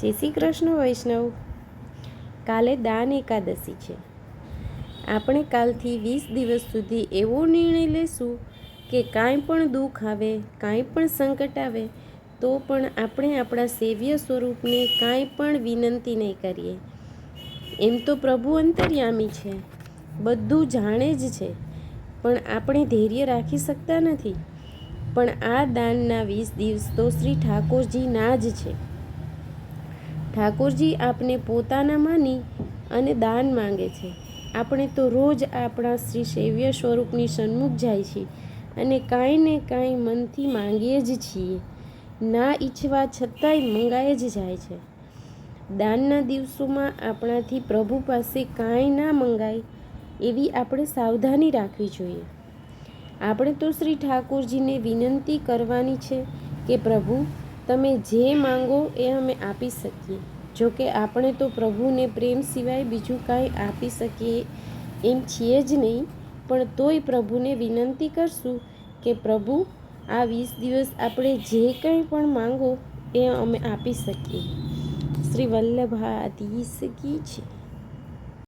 જય શ્રી કૃષ્ણ, વૈષ્ણવ. કાલે દાન એકાદશી છે. આપણે કાલથી વીસ દિવસ સુધી એવો નિર્ણય લેશું કે કાંઈ પણ દુઃખ આવે, કાંઈ પણ સંકટ આવે, તો પણ આપણે આપણા સેવ્ય સ્વરૂપને કાંઈ પણ વિનંતી નહીં કરીએ. એમ તો પ્રભુ અંતર્યામી છે. બધું જાણે જ છે. પણ આપણે ધૈર્ય રાખી શકતા નથી. પણ આ દાનના વીસ દિવસ તો શ્રી ઠાકોરજીના જ છે. ઠાકોરજી આપને પોતાના માની અને દાન માંગે છે. આપણે તો રોજ આપણા શ્રી સેવ્ય સ્વરૂપની સન્મુખ જાય છે અને કાંઈ ને કાંઈ મનથી માંગીએ જ છીએ. ના ઈચ્છવા છતાંય મંગાય જ જાય છે. દાનના દિવસોમાં આપણાથી પ્રભુ પાસે કાંઈ ના મંગાય એવી આપણે સાવધાની રાખવી જોઈએ. આપણે તો શ્રી ઠાકોરજીને વિનંતી કરવાની છે કે પ્રભુ તમે જે માંગો એ અમે આપી શકીએ. જો કે આપણે તો પ્રભુને પ્રેમ સિવાય બીજું કાંઈ આપી શકીએ એમ છીએ જ નહીં. પણ તોય પ્રભુને વિનંતી કરશું કે પ્રભુ, આ વીસ દિવસ આપણે જે કંઈ પણ માંગો એ અમે આપી શકીએ. શ્રી વલ્લભાધીશ કી છે.